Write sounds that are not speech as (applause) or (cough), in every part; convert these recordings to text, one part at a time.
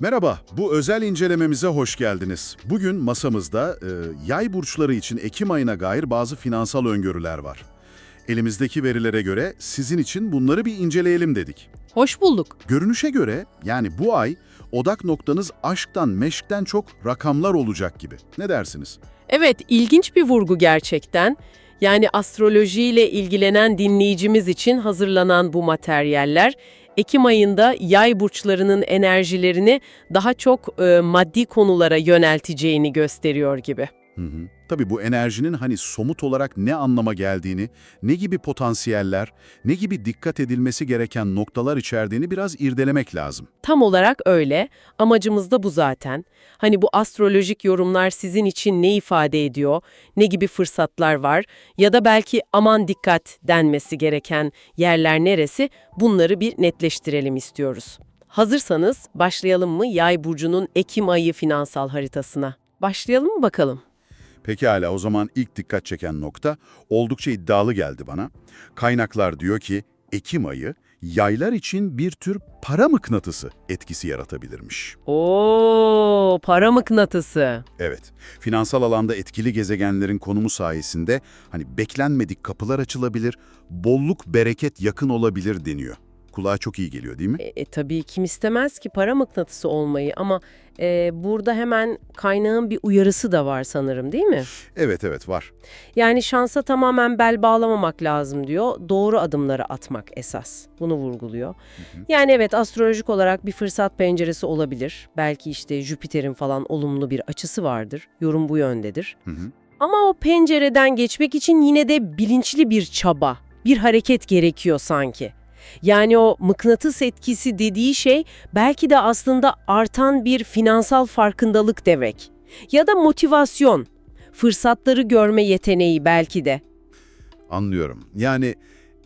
Merhaba, bu özel incelememize hoş geldiniz. Bugün masamızda e, yay burçları için Ekim ayına dair bazı finansal öngörüler var. Elimizdeki verilere göre sizin için bunları bir inceleyelim dedik. Hoş bulduk. Görünüşe göre yani bu ay odak noktanız aşktan, meşkten çok rakamlar olacak gibi. Ne dersiniz? Evet, ilginç bir vurgu gerçekten. Yani astrolojiyle ilgilenen dinleyicimiz için hazırlanan bu materyaller, Ekim ayında yay burçlarının enerjilerini daha çok e, maddi konulara yönelteceğini gösteriyor gibi. Hı hı. Tabii bu enerjinin hani somut olarak ne anlama geldiğini, ne gibi potansiyeller, ne gibi dikkat edilmesi gereken noktalar içerdiğini biraz irdelemek lazım. Tam olarak öyle. Amacımız da bu zaten. Hani bu astrolojik yorumlar sizin için ne ifade ediyor, ne gibi fırsatlar var ya da belki aman dikkat denmesi gereken yerler neresi bunları bir netleştirelim istiyoruz. Hazırsanız başlayalım mı Yay burcunun Ekim ayı finansal haritasına? Başlayalım mı bakalım? Pekala o zaman ilk dikkat çeken nokta oldukça iddialı geldi bana. Kaynaklar diyor ki Ekim ayı yaylar için bir tür para mıknatısı etkisi yaratabilirmiş. Oo, para mıknatısı. Evet, finansal alanda etkili gezegenlerin konumu sayesinde hani beklenmedik kapılar açılabilir, bolluk bereket yakın olabilir deniyor. Kulağa çok iyi geliyor değil mi? E, e, tabii kim istemez ki para mıknatısı olmayı ama e, burada hemen kaynağın bir uyarısı da var sanırım değil mi? Evet evet var. Yani şansa tamamen bel bağlamamak lazım diyor. Doğru adımları atmak esas. Bunu vurguluyor. Yani evet astrolojik olarak bir fırsat penceresi olabilir. Belki işte Jüpiter'in falan olumlu bir açısı vardır. Yorum bu yöndedir. Hı hı. Ama o pencereden geçmek için yine de bilinçli bir çaba, bir hareket gerekiyor sanki. Yani o mıknatıs etkisi dediği şey belki de aslında artan bir finansal farkındalık demek. Ya da motivasyon, fırsatları görme yeteneği belki de. Anlıyorum. Yani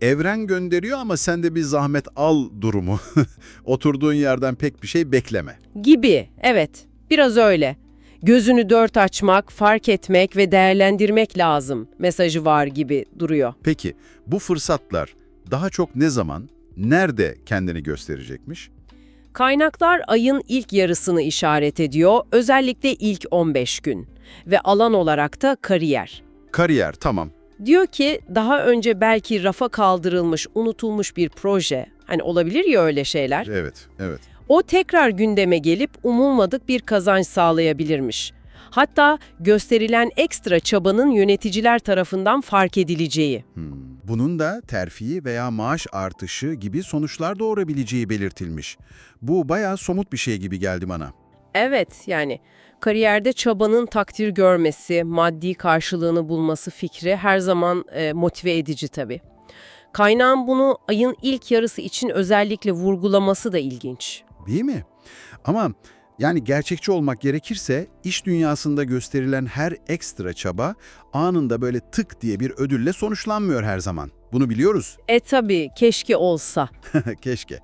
evren gönderiyor ama sen de bir zahmet al durumu. (laughs) Oturduğun yerden pek bir şey bekleme. Gibi, evet. Biraz öyle. Gözünü dört açmak, fark etmek ve değerlendirmek lazım mesajı var gibi duruyor. Peki bu fırsatlar daha çok ne zaman, nerede kendini gösterecekmiş? Kaynaklar ayın ilk yarısını işaret ediyor, özellikle ilk 15 gün. Ve alan olarak da kariyer. Kariyer tamam. Diyor ki daha önce belki rafa kaldırılmış, unutulmuş bir proje, hani olabilir ya öyle şeyler, Evet, evet. o tekrar gündeme gelip umulmadık bir kazanç sağlayabilirmiş. Hatta gösterilen ekstra çabanın yöneticiler tarafından fark edileceği. Hmm. Bunun da terfi veya maaş artışı gibi sonuçlar doğurabileceği belirtilmiş. Bu bayağı somut bir şey gibi geldi bana. Evet yani kariyerde çabanın takdir görmesi, maddi karşılığını bulması fikri her zaman e, motive edici tabii. Kaynağın bunu ayın ilk yarısı için özellikle vurgulaması da ilginç. Değil mi? Ama yani gerçekçi olmak gerekirse iş dünyasında gösterilen her ekstra çaba anında böyle tık diye bir ödülle sonuçlanmıyor her zaman. Bunu biliyoruz. E tabii keşke olsa. (laughs) Keşke.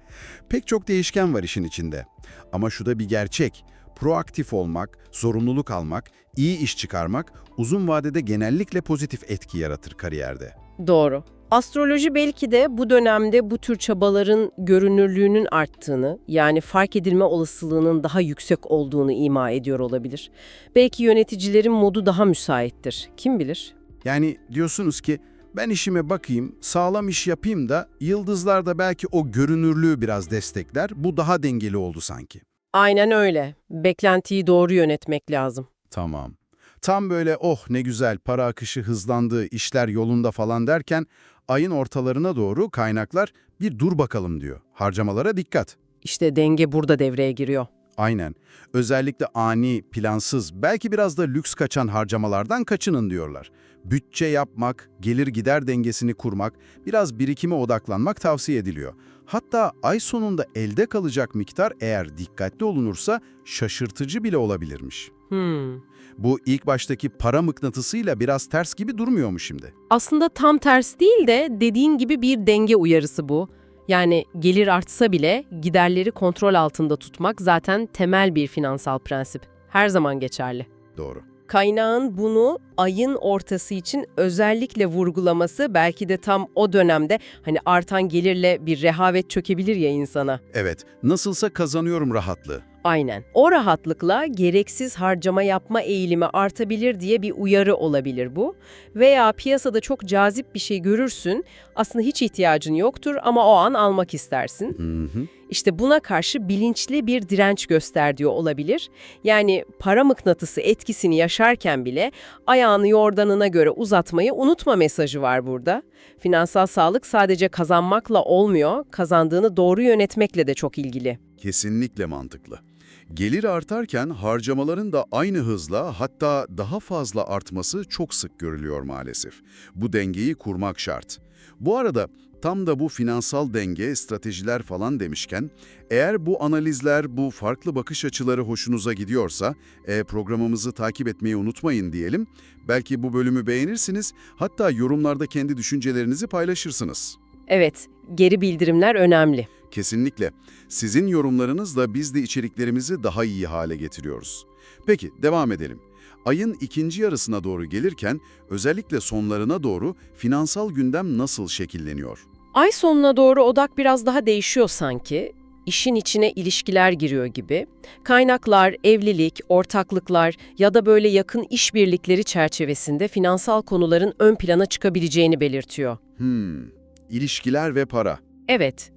Pek çok değişken var işin içinde. Ama şu da bir gerçek. Proaktif olmak, zorunluluk almak, iyi iş çıkarmak uzun vadede genellikle pozitif etki yaratır kariyerde. Doğru. Astroloji belki de bu dönemde bu tür çabaların görünürlüğünün arttığını, yani fark edilme olasılığının daha yüksek olduğunu ima ediyor olabilir. Belki yöneticilerin modu daha müsaittir. Kim bilir? Yani diyorsunuz ki ben işime bakayım, sağlam iş yapayım da yıldızlar da belki o görünürlüğü biraz destekler. Bu daha dengeli oldu sanki. Aynen öyle. Beklentiyi doğru yönetmek lazım. Tamam. Tam böyle oh ne güzel para akışı hızlandı, işler yolunda falan derken ayın ortalarına doğru kaynaklar bir dur bakalım diyor. Harcamalara dikkat. İşte denge burada devreye giriyor. Aynen. Özellikle ani, plansız, belki biraz da lüks kaçan harcamalardan kaçının diyorlar. Bütçe yapmak, gelir gider dengesini kurmak, biraz birikime odaklanmak tavsiye ediliyor. Hatta ay sonunda elde kalacak miktar eğer dikkatli olunursa şaşırtıcı bile olabilirmiş. Hmm. Bu ilk baştaki para mıknatısıyla biraz ters gibi durmuyor mu şimdi? Aslında tam ters değil de dediğin gibi bir denge uyarısı bu. Yani gelir artsa bile giderleri kontrol altında tutmak zaten temel bir finansal prensip. Her zaman geçerli. Doğru. Kaynağın bunu ayın ortası için özellikle vurgulaması belki de tam o dönemde hani artan gelirle bir rehavet çökebilir ya insana. Evet, nasılsa kazanıyorum rahatlığı. Aynen. O rahatlıkla gereksiz harcama yapma eğilimi artabilir diye bir uyarı olabilir bu. Veya piyasada çok cazip bir şey görürsün, aslında hiç ihtiyacın yoktur ama o an almak istersin. Hı hı. İşte buna karşı bilinçli bir direnç göster diyor olabilir. Yani para mıknatısı etkisini yaşarken bile ayağını yordanına göre uzatmayı unutma mesajı var burada. Finansal sağlık sadece kazanmakla olmuyor, kazandığını doğru yönetmekle de çok ilgili. Kesinlikle mantıklı. Gelir artarken harcamaların da aynı hızla hatta daha fazla artması çok sık görülüyor maalesef. Bu dengeyi kurmak şart. Bu arada tam da bu finansal denge, stratejiler falan demişken, eğer bu analizler, bu farklı bakış açıları hoşunuza gidiyorsa, e, programımızı takip etmeyi unutmayın diyelim. Belki bu bölümü beğenirsiniz, hatta yorumlarda kendi düşüncelerinizi paylaşırsınız. Evet, geri bildirimler önemli. Kesinlikle. Sizin yorumlarınızla biz de içeriklerimizi daha iyi hale getiriyoruz. Peki, devam edelim. Ayın ikinci yarısına doğru gelirken, özellikle sonlarına doğru finansal gündem nasıl şekilleniyor? Ay sonuna doğru odak biraz daha değişiyor sanki. İşin içine ilişkiler giriyor gibi. Kaynaklar, evlilik, ortaklıklar ya da böyle yakın işbirlikleri çerçevesinde finansal konuların ön plana çıkabileceğini belirtiyor. Hmm, ilişkiler ve para. Evet.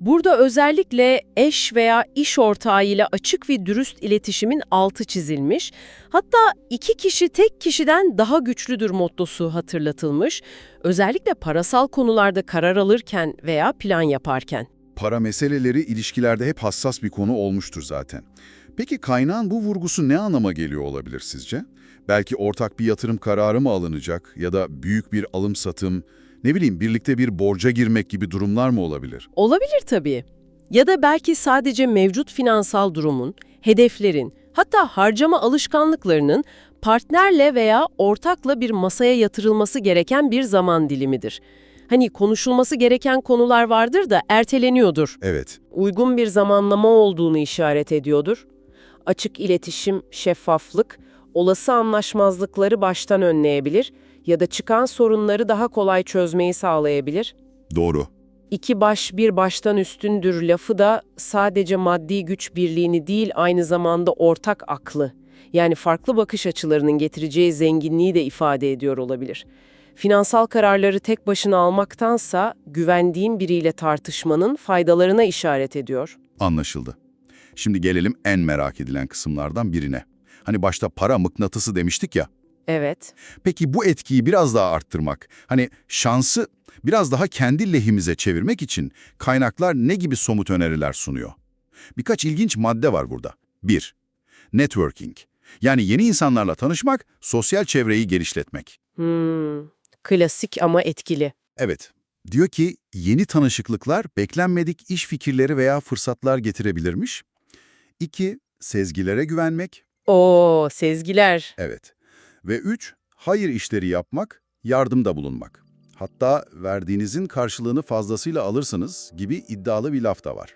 Burada özellikle eş veya iş ortağıyla açık ve dürüst iletişimin altı çizilmiş. Hatta iki kişi tek kişiden daha güçlüdür mottosu hatırlatılmış. Özellikle parasal konularda karar alırken veya plan yaparken. Para meseleleri ilişkilerde hep hassas bir konu olmuştur zaten. Peki kaynağın bu vurgusu ne anlama geliyor olabilir sizce? Belki ortak bir yatırım kararı mı alınacak ya da büyük bir alım-satım, ne bileyim birlikte bir borca girmek gibi durumlar mı olabilir? Olabilir tabii. Ya da belki sadece mevcut finansal durumun, hedeflerin, hatta harcama alışkanlıklarının partnerle veya ortakla bir masaya yatırılması gereken bir zaman dilimidir. Hani konuşulması gereken konular vardır da erteleniyordur. Evet, Uygun bir zamanlama olduğunu işaret ediyordur. Açık iletişim, şeffaflık, olası anlaşmazlıkları baştan önleyebilir ya da çıkan sorunları daha kolay çözmeyi sağlayabilir. doğru. İki baş bir baştan üstündür lafı da sadece maddi güç birliğini değil aynı zamanda ortak aklı, yani farklı bakış açılarının getireceği zenginliği de ifade ediyor olabilir. Finansal kararları tek başına almaktansa güvendiğin biriyle tartışmanın faydalarına işaret ediyor. Anlaşıldı. Şimdi gelelim en merak edilen kısımlardan birine. Hani başta para mıknatısı demiştik ya. Evet. Peki bu etkiyi biraz daha arttırmak, hani şansı biraz daha kendi lehimize çevirmek için kaynaklar ne gibi somut öneriler sunuyor? Birkaç ilginç madde var burada. 1. Networking. Yani yeni insanlarla tanışmak, sosyal çevreyi genişletmek. Hmm, klasik ama etkili. Evet, diyor ki yeni tanışıklıklar beklenmedik iş fikirleri veya fırsatlar getirebilirmiş. 2. Sezgilere güvenmek. Oo, sezgiler. Evet. Ve 3. Hayır işleri yapmak, yardımda bulunmak. Hatta verdiğinizin karşılığını fazlasıyla alırsınız gibi iddialı bir laf da var.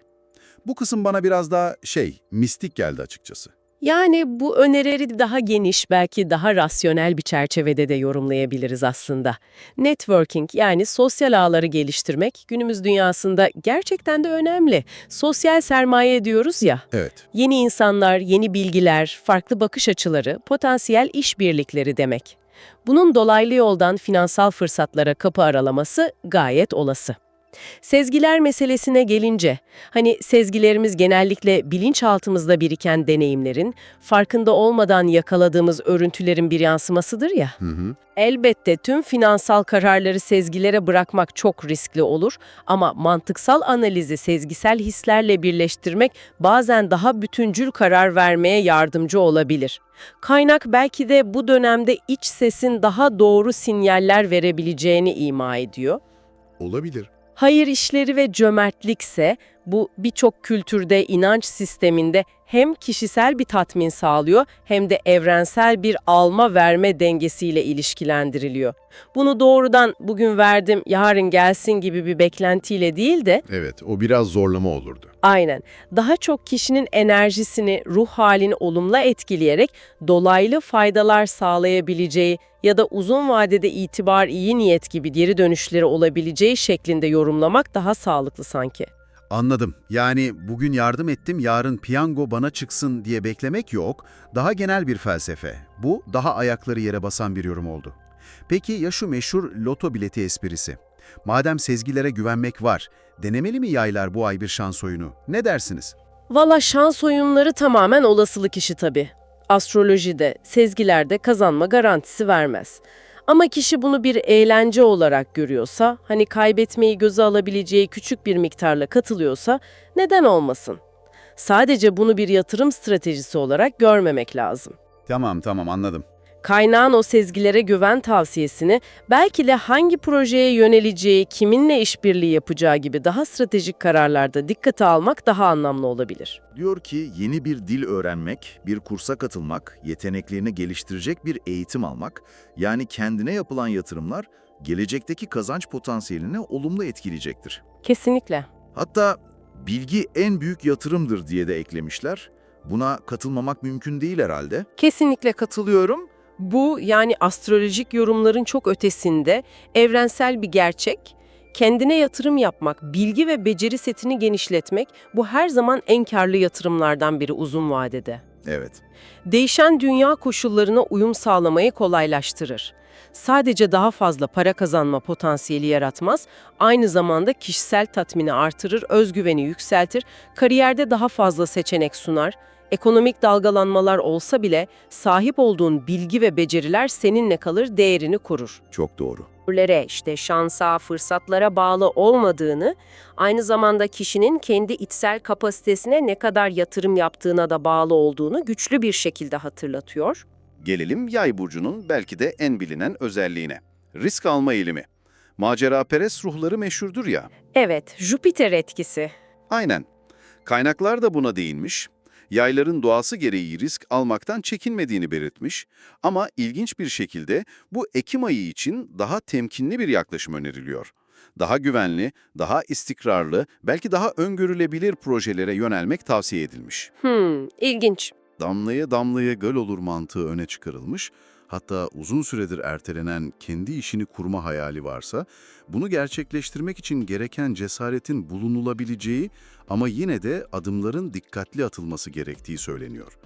Bu kısım bana biraz daha şey, mistik geldi açıkçası. Yani bu önerileri daha geniş, belki daha rasyonel bir çerçevede de yorumlayabiliriz aslında. Networking yani sosyal ağları geliştirmek günümüz dünyasında gerçekten de önemli. Sosyal sermaye diyoruz ya. Evet, Yeni insanlar, yeni bilgiler, farklı bakış açıları, potansiyel işbirlikleri demek. Bunun dolaylı yoldan finansal fırsatlara kapı aralaması gayet olası. Sezgiler meselesine gelince, hani sezgilerimiz genellikle bilinçaltımızda biriken deneyimlerin, farkında olmadan yakaladığımız örüntülerin bir yansımasıdır ya. hı hı. Elbette tüm finansal kararları sezgilere bırakmak çok riskli olur ama mantıksal analizi sezgisel hislerle birleştirmek bazen daha bütüncül karar vermeye yardımcı olabilir. Kaynak belki de bu dönemde iç sesin daha doğru sinyaller verebileceğini ima ediyor. olabilir. Hayır işleri ve cömertlikse bu birçok kültürde, inanç sisteminde hem kişisel bir tatmin sağlıyor hem de evrensel bir alma-verme dengesiyle ilişkilendiriliyor. Bunu doğrudan bugün verdim, yarın gelsin gibi bir beklentiyle değil de Evet, o biraz zorlama olurdu. aynen daha çok kişinin enerjisini, ruh halini olumlu etkileyerek dolaylı faydalar sağlayabileceği ya da uzun vadede itibar iyi niyet gibi geri dönüşleri olabileceği şeklinde yorumlamak daha sağlıklı sanki. Anladım. Yani bugün yardım ettim, yarın piyango bana çıksın diye beklemek yok. Daha genel bir felsefe. Bu daha ayakları yere basan bir yorum oldu. Peki ya şu meşhur loto bileti esprisi? Madem sezgilere güvenmek var, denemeli mi yaylar bu ay bir şans oyunu? Ne dersiniz? Valla şans oyunları tamamen olasılık işi tabii. Astrolojide, sezgilerde kazanma garantisi vermez. Ama kişi bunu bir eğlence olarak görüyorsa, hani kaybetmeyi göze alabileceği küçük bir miktarla katılıyorsa neden olmasın? Sadece bunu bir yatırım stratejisi olarak görmemek lazım. Tamam tamam anladım. Kaynağın o sezgilere güven tavsiyesini belki de hangi projeye yöneleceği, kiminle işbirliği yapacağı gibi daha stratejik kararlarda dikkate almak daha anlamlı olabilir. Diyor ki yeni bir dil öğrenmek, bir kursa katılmak, yeteneklerini geliştirecek bir eğitim almak, yani kendine yapılan yatırımlar gelecekteki kazanç potansiyelini olumlu etkileyecektir. Kesinlikle. Hatta bilgi en büyük yatırımdır diye de eklemişler. Buna katılmamak mümkün değil herhalde. Kesinlikle katılıyorum. Bu yani astrolojik yorumların çok ötesinde evrensel bir gerçek. Kendine yatırım yapmak, bilgi ve beceri setini genişletmek bu her zaman en karlı yatırımlardan biri uzun vadede. Evet. Değişen dünya koşullarına uyum sağlamayı kolaylaştırır. Sadece daha fazla para kazanma potansiyeli yaratmaz, aynı zamanda kişisel tatmini artırır, özgüveni yükseltir, kariyerde daha fazla seçenek sunar, ekonomik dalgalanmalar olsa bile sahip olduğun bilgi ve beceriler seninle kalır, değerini korur. Çok doğru. İşte şansa, fırsatlara bağlı olmadığını, aynı zamanda kişinin kendi içsel kapasitesine ne kadar yatırım yaptığına da bağlı olduğunu güçlü bir şekilde hatırlatıyor. Gelelim yay burcunun belki de en bilinen özelliğine. Risk alma eğilimi. Maceraperest ruhları meşhurdur ya. Evet, Jüpiter etkisi. Aynen. Kaynaklar da buna değinmiş. Yayların doğası gereği risk almaktan çekinmediğini belirtmiş ama ilginç bir şekilde bu Ekim ayı için daha temkinli bir yaklaşım öneriliyor. Daha güvenli, daha istikrarlı, belki daha öngörülebilir projelere yönelmek tavsiye edilmiş. Hmm, ilginç. Damlaya damlaya göl olur mantığı öne çıkarılmış. Hatta uzun süredir ertelenen kendi işini kurma hayali varsa, bunu gerçekleştirmek için gereken cesaretin bulunulabileceği ama yine de adımların dikkatli atılması gerektiği söyleniyor.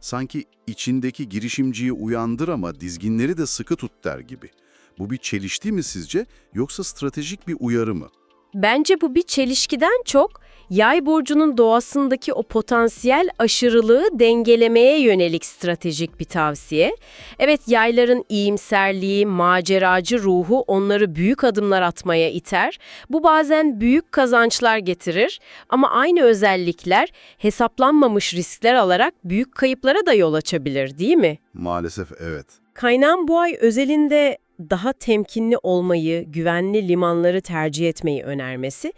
Sanki içindeki girişimciyi uyandır ama dizginleri de sıkı tut der gibi. Bu bir çelişti mi sizce yoksa stratejik bir uyarı mı? Bence bu bir çelişkiden çok yay burcunun doğasındaki o potansiyel aşırılığı dengelemeye yönelik stratejik bir tavsiye. Evet yayların iyimserliği, maceracı ruhu onları büyük adımlar atmaya iter. Bu bazen büyük kazançlar getirir ama aynı özellikler hesaplanmamış riskler alarak büyük kayıplara da yol açabilir değil mi? Maalesef evet. Kaynağın bu ay özelinde daha temkinli olmayı, güvenli limanları tercih etmeyi önermesi,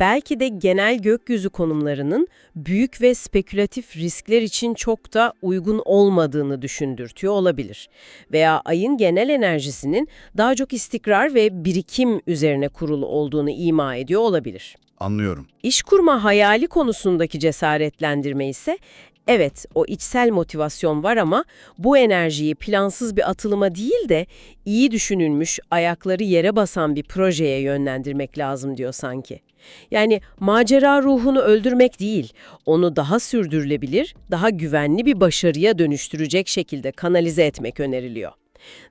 belki de genel gökyüzü konumlarının büyük ve spekülatif riskler için çok da uygun olmadığını düşündürtüyor olabilir. Veya ayın genel enerjisinin daha çok istikrar ve birikim üzerine kurulu olduğunu ima ediyor olabilir. Anlıyorum. İş kurma hayali konusundaki cesaretlendirme ise evet o içsel motivasyon var ama bu enerjiyi plansız bir atılıma değil de iyi düşünülmüş, ayakları yere basan bir projeye yönlendirmek lazım diyor sanki. Yani macera ruhunu öldürmek değil, onu daha sürdürülebilir, daha güvenli bir başarıya dönüştürecek şekilde kanalize etmek öneriliyor.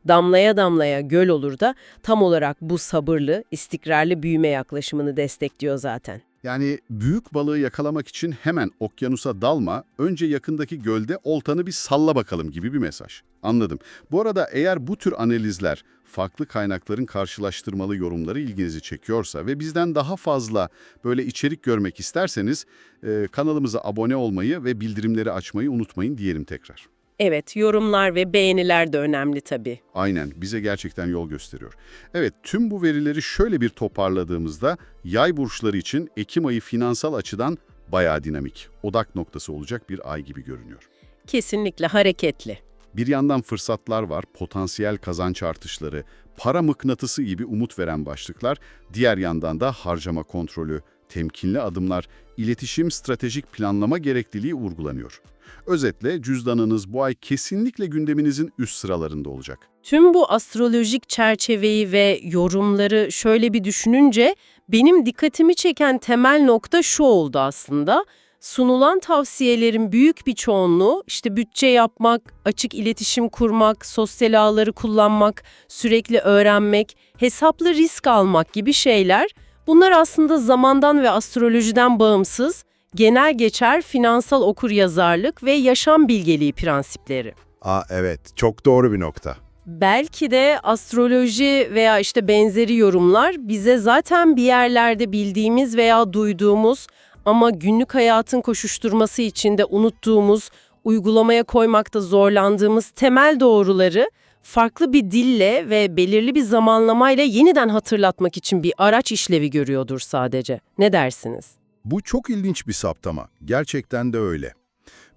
Damlaya damlaya göl olur da tam olarak bu sabırlı, istikrarlı büyüme yaklaşımını destekliyor zaten. Yani büyük balığı yakalamak için hemen okyanusa dalma, önce yakındaki gölde oltanı bir salla bakalım gibi bir mesaj. Anladım. Bu arada eğer bu tür analizler, farklı kaynakların karşılaştırmalı yorumları ilginizi çekiyorsa ve bizden daha fazla böyle içerik görmek isterseniz e, kanalımıza abone olmayı ve bildirimleri açmayı unutmayın diyelim tekrar. Evet, yorumlar ve beğeniler de önemli tabii. Aynen, bize gerçekten yol gösteriyor. Evet, tüm bu verileri şöyle bir toparladığımızda yay burçları için Ekim ayı finansal açıdan bayağı dinamik, odak noktası olacak bir ay gibi görünüyor. Kesinlikle hareketli. Bir yandan fırsatlar var, potansiyel kazanç artışları, para mıknatısı gibi umut veren başlıklar, diğer yandan da harcama kontrolü, temkinli adımlar, iletişim, stratejik planlama gerekliliği vurgulanıyor. Özetle cüzdanınız bu ay kesinlikle gündeminizin üst sıralarında olacak. Tüm bu astrolojik çerçeveyi ve yorumları şöyle bir düşününce Benim dikkatimi çeken temel nokta şu oldu aslında. Sunulan tavsiyelerin büyük bir çoğunluğu işte bütçe yapmak, açık iletişim kurmak, sosyal ağları kullanmak, sürekli öğrenmek, hesaplı risk almak gibi şeyler. Bunlar aslında zamandan ve astrolojiden bağımsız, genel geçer finansal okuryazarlık ve yaşam bilgeliği prensipleri. Aa evet, çok doğru bir nokta. Belki de astroloji veya işte benzeri yorumlar bize zaten bir yerlerde bildiğimiz veya duyduğumuz ama günlük hayatın koşuşturması içinde unuttuğumuz, uygulamaya koymakta zorlandığımız temel doğruları farklı bir dille ve belirli bir zamanlamayla yeniden hatırlatmak için bir araç işlevi görüyordur sadece. Ne dersiniz? Bu çok ilginç bir saptama. Gerçekten de öyle.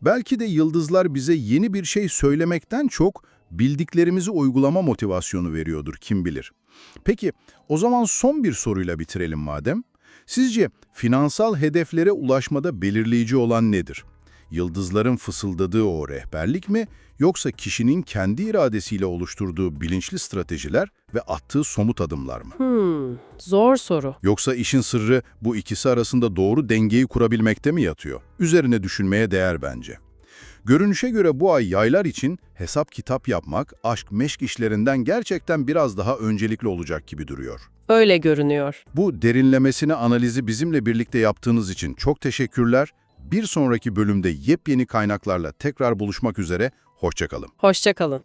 Belki de yıldızlar bize yeni bir şey söylemekten çok bildiklerimizi uygulama motivasyonu veriyordur kim bilir. Peki o zaman son bir soruyla bitirelim madem. Sizce finansal hedeflere ulaşmada belirleyici olan nedir? Yıldızların fısıldadığı o rehberlik mi yoksa kişinin kendi iradesiyle oluşturduğu bilinçli stratejiler ve attığı somut adımlar mı? Hmm, zor soru. Yoksa işin sırrı bu ikisi arasında doğru dengeyi kurabilmekte mi yatıyor? Üzerine düşünmeye değer bence. Görünüşe göre bu ay yaylar için hesap kitap yapmak, aşk meşk işlerinden gerçekten biraz daha öncelikli olacak gibi duruyor. Öyle görünüyor. Bu derinlemesine analizi bizimle birlikte yaptığınız için çok teşekkürler. Bir sonraki bölümde yepyeni kaynaklarla tekrar buluşmak üzere, hoşçakalın. Hoşça kalın.